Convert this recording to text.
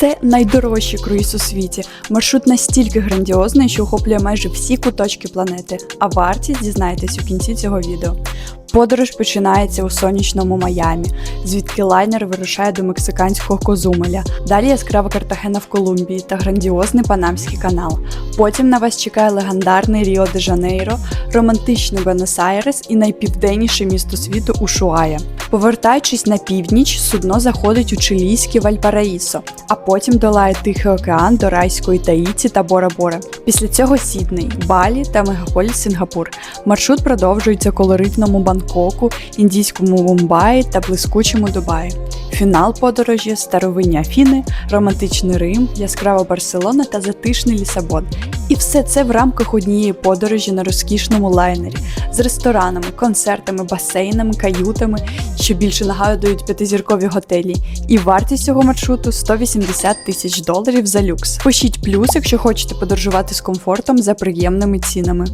Це найдорожчий круїз у світі. Маршрут настільки грандіозний, що охоплює майже всі куточки планети. А вартість дізнаєтесь у кінці цього відео. Подорож починається у сонячному Майамі, звідки лайнер вирушає до мексиканського Козумеля. Далі яскрава Картахена в Колумбії та грандіозний Панамський канал. Потім на вас чекає легендарний Ріо де Жанейро, романтичний Буенос-Айрес і найпівденніше місто світу Ушуая. Повертаючись на північ, судно заходить у чилійське Вальпараїсо, а потім долає Тихий океан до райської Таїті та Бора-Бора. Після цього Сідней, Балі та мегаполіс Сингапур. Маршрут продовжується колоритному Бангкоку, індійському Мумбаї та блискучому Дубаї. Фінал подорожі старовинні Афіни, романтичний Рим, яскрава Барселона та затишний Лісабон. І все це в рамках однієї подорожі на розкішному лайнері з ресторанами, концертами, басейнами, каютами, що більше нагадують п'ятизіркові готелі. І вартість цього маршруту 180 тисяч доларів за люкс. Пишіть плюс, якщо хочете подорожувати з комфортом за приємними цінами.